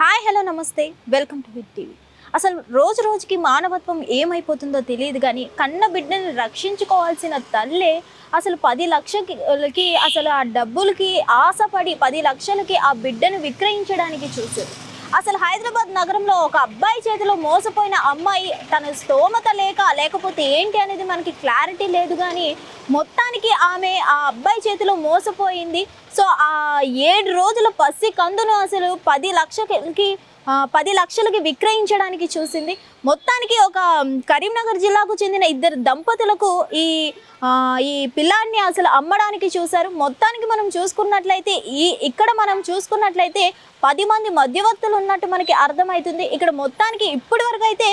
Hi hello నమస్తే. Welcome to Hit TV. అసలు రోజు రోజుకి మానవత్వం ఏమైపోతుందో తెలియదు కానీ కన్న బిడ్డని రక్షించుకోవాల్సిన తల్లే అసలు పది లక్షలకి అసలు ఆ డబ్బులకి ఆశపడి పది లక్షలకి ఆ బిడ్డను విక్రయించడానికి చూసారు అసలు హైదరాబాద్ నగరంలో ఒక అబ్బాయి చేతిలో మోసపోయిన అమ్మాయి తన స్తోమత లేక లేకపోతే ఏంటి అనేది మనకి క్లారిటీ లేదు కానీ మొత్తానికి ఆమె ఆ అబ్బాయి చేతిలో మోసపోయింది. సో ఆ ఏడు రోజుల పసి కందును అసలు పది లక్షలకి పది లక్షలకి విక్రయించడానికి చూసింది. మొత్తానికి ఒక కరీంనగర్ జిల్లాకు చెందిన ఇద్దరు దంపతులకు ఈ ఈ పిల్లాన్ని అసలు అమ్మడానికి చూశారు. మొత్తానికి మనం చూసుకున్నట్లయితే ఈ ఇక్కడ మనం చూసుకున్నట్లయితే పది మంది మధ్యవర్తులు ఉన్నట్టు మనకి అర్థమవుతుంది. ఇక్కడ మొత్తానికి ఇప్పటి వరకు అయితే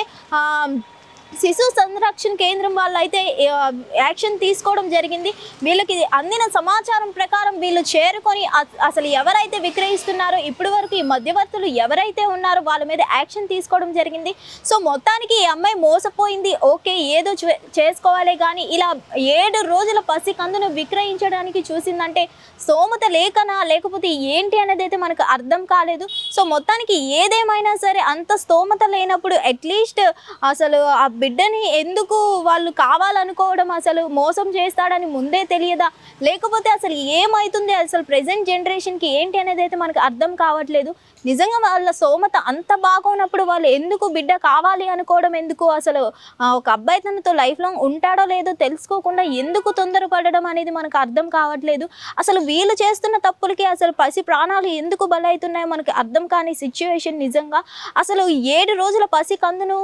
శిశు సంరక్షణ కేంద్రం వాళ్ళు అయితే యాక్షన్ తీసుకోవడం జరిగింది. వీళ్ళకి అందిన సమాచారం ప్రకారం వీళ్ళు చేరుకొని అసలు ఎవరైతే విక్రయిస్తున్నారో ఇప్పటి వరకు ఈ మధ్యవర్తులు ఎవరైతే ఉన్నారో వాళ్ళ మీద యాక్షన్ తీసుకోవడం జరిగింది. సో మొత్తానికి ఈ అమ్మాయి మోసపోయింది. ఓకే ఏదో చే- చేసుకోవాలి కానీ ఇలా ఏడు రోజుల పసి కందును విక్రయించడానికి చూసిందంటే స్తోమత లేకనా లేకపోతే ఏంటి అనేది అయితే మనకు అర్థం కాలేదు. సో మొత్తానికి ఏదేమైనా సరే అంత స్తోమత లేనప్పుడు అట్లీస్ట్ అసలు ఆ బిడ్డని ఎందుకు వాళ్ళు కావాలనుకోవడం అసలు మోసం చేస్తాడని ముందే తెలియదా? లేకపోతే అసలు ఏమవుతుంది అసలు ప్రజెంట్ జనరేషన్కి ఏంటి అనేది అయితే మనకు అర్థం కావట్లేదు. నిజంగా వాళ్ళ స్తోమత అంత బాగున్నప్పుడు వాళ్ళు ఎందుకు బిడ్డ కావాలి అనుకోవడం ఎందుకు? అసలు ఒక అబ్బాయి తనతో లైఫ్ లాంగ్ ఉంటాడో లేదో తెలుసుకోకుండా ఎందుకు తొందరపడడం అనేది మనకు అర్థం కావట్లేదు. అసలు వీళ్ళు చేస్తున్న తప్పులకి అసలు పసి ప్రాణాలు ఎందుకు బలవుతున్నాయో మనకు అర్థం కాని సిచ్యువేషన్ నిజంగా. అసలు ఏడు రోజుల పసి కందును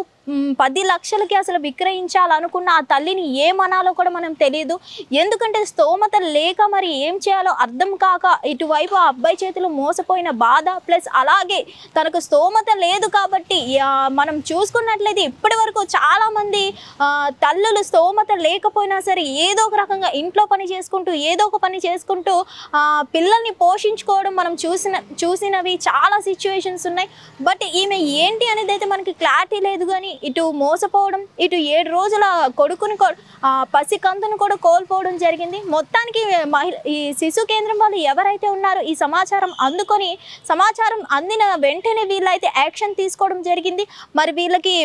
పది లక్షల లక్షలకి అసలు విక్రయించాలనుకున్న ఆ తల్లిని ఏమనాలో కూడా మనం తెలియదు. ఎందుకంటే స్తోమత లేక మరి ఏం చేయాలో అర్థం కాక ఇటువైపు ఆ అబ్బాయి చేతులు మోసపోయిన బాధ ప్లస్ అలాగే తనకు స్తోమత లేదు కాబట్టి మనం చూసుకున్నట్లయితే ఇప్పటి వరకు చాలామంది తల్లులు స్తోమత లేకపోయినా సరే ఏదో ఒక రకంగా ఇంట్లో పని చేసుకుంటూ ఏదో ఒక పని చేసుకుంటూ పిల్లల్ని పోషించుకోవడం మనం చూసిన చూసినవి చాలా సిచ్యువేషన్స్ ఉన్నాయి. బట్ ఈమె ఏంటి అనేది అయితే మనకి క్లారిటీ లేదు కానీ ఇటు మోసపోవడం ఇటు ఏడు రోజుల కొడుకుని పసి కందును కూడా కోల్పోవడం జరిగింది. మొత్తానికి మహిళ ఈ శిశు కేంద్రం వాళ్ళు ఎవరైతే ఉన్నారో ఈ సమాచారం అందుకొని సమాచారం అందిన వెంటనే వీళ్ళైతే యాక్షన్ తీసుకోవడం జరిగింది. మరి వీళ్ళకి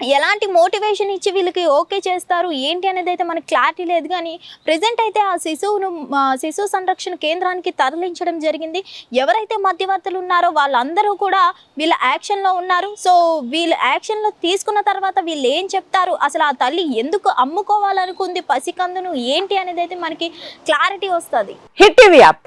ఎలాంటి మోటివేషన్ ఇచ్చి వీళ్ళకి ఓకే చేస్తారు? ఏంటి అనేది అయితే మనకి క్లారిటీ లేదు. కానీ ప్రజెంట్ అయితే ఆ శిశువును శిశు సంరక్షణ కేంద్రానికి తరలించడం జరిగింది. ఎవరైతే మధ్యవర్తులు ఉన్నారో వాళ్ళందరూ కూడా వీళ్ళ యాక్షన్లో ఉన్నారు. సో వీళ్ళు యాక్షన్లో తీసుకున్న తర్వాత వీళ్ళు ఏం చెప్తారు? అసలు ఆ తల్లి ఎందుకు అమ్ముకోవాలనుకుంది? పసికందును ఏంటి అనేది అయితే మనకి క్లారిటీ వస్తుంది. Hit TV app.